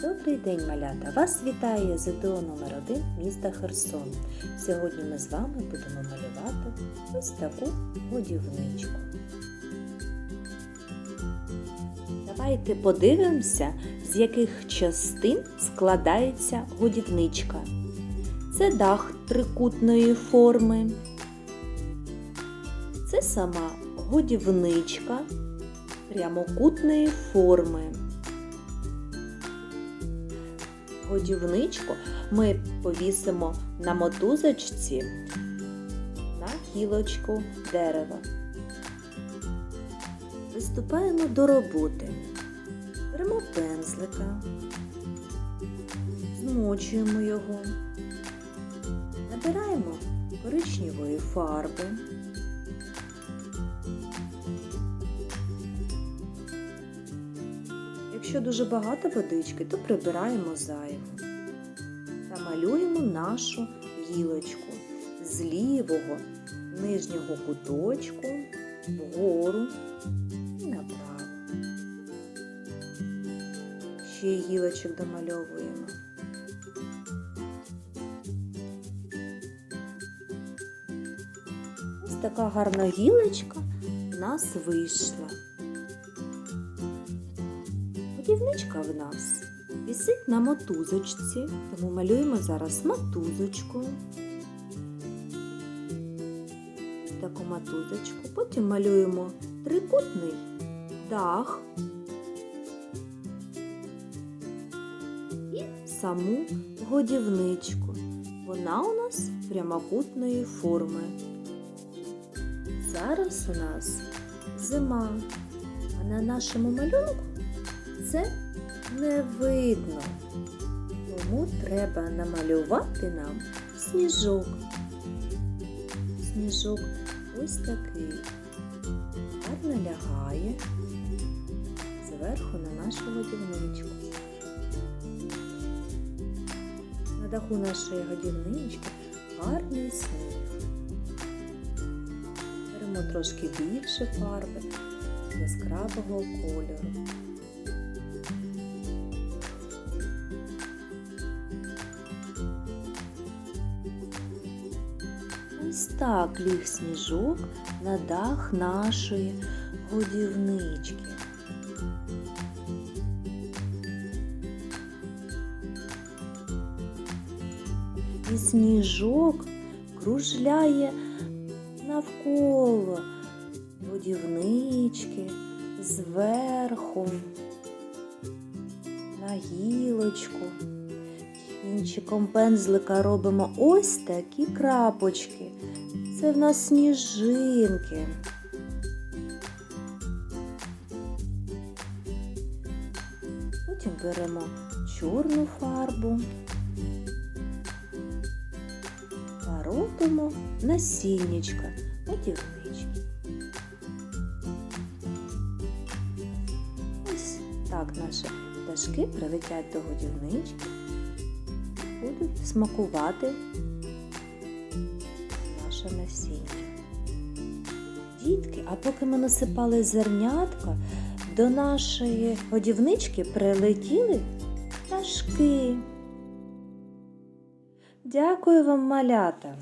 Добрий день, малята! Вас вітає ЗТО номер 1 міста Херсон. Сьогодні ми з вами будемо малювати ось таку годівничку. Давайте подивимося, з яких частин складається годівничка. Це дах трикутної форми. Це сама годівничка прямокутної форми. Годівничку ми повісимо на мотузочці на гілочку дерева. Приступаємо до роботи. Беремо пензлика, змочуємо його, набираємо коричневої фарби. Якщо дуже багато водички, то прибираємо зайву та малюємо нашу гілочку з лівого нижнього куточку вгору і направо. Ще гілочок домальовуємо. Ось така гарна гілочка в нас вийшла. Будівничка в нас висить на мотузочці, тому малюємо зараз мотузочку. Таку мотузочку. Потім малюємо трикутний дах і саму годівничку. Вона у нас прямокутної форми. Зараз у нас зима, а на нашому малюнку це не видно. Тому треба намалювати нам сніжок. Сніжок ось такий. Гарно лягає зверху на нашу годівничку. На даху нашої годівнички гарний сніг. Беремо трошки більше фарби яскравого кольору. Ось так ліг сніжок на дах нашої годівнички. І сніжок кружляє навколо годівнички зверху на гілочку. Кінчиком пензлика робимо ось такі крапочки. Це в нас сніжинки. Потім беремо чорну фарбу та робимо насіннячка годівнички. Ось так наші пташки прилетять до годівнички будуть смакувати наше насіння. Дітки, а поки ми насипали зернятка, до нашої годівнички прилетіли пташки. Дякую вам, малята!